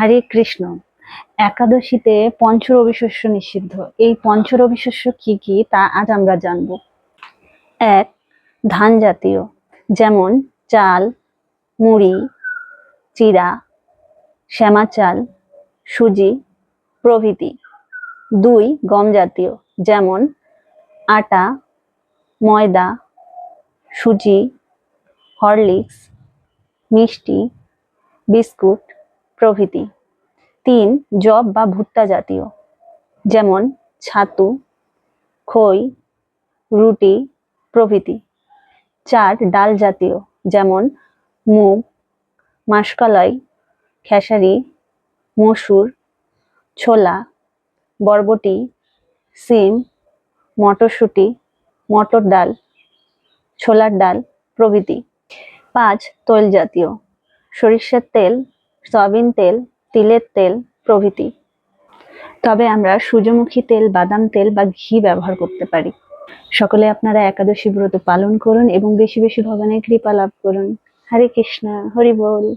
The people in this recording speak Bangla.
হরে কৃষ্ণ। একাদশীতে পঞ্চরবি শস্য নিষিদ্ধ। এই পঞ্চরবি শস্য কি কি তা আজ আমরা জানব। এক, ধান জাতীয়, যেমন চাল, মুড়ি চিরা শ্যামা চাল, সুজি প্রভৃতি। দুই, গম জাতীয়, যেমন আটা, ময়দা, সুজি, হরলিক্স, মিষ্টি, বিস্কুট প্রভৃতি। তিন জব বা ভুট্টা জাতীয়, যেমন ছাতু, খই, রুটি, প্রভৃতি। চার, ডাল জাতীয়, যেমন মুগ, মাসকলাই, খেসারি, মসুর, ছোলা, বরবটি, সিম, মটরশুঁটি, মটর ডাল, ছোলার ডাল, প্রভৃতি। পাঁচ, তৈল জাতীয়, সরিষার তেল সয়াবিন তেল, তিলের তেল প্রভৃতি। তবে আমরা সূর্যমুখী তেল, বাদাম তেল বা ঘি ব্যবহার করতে পারি। সকলে আপনারা একাদশী ব্রত পালন করুন এবং বেশি বেশি ভগবানের কৃপা লাভ করুন। হরে কৃষ্ণ, হরি বল।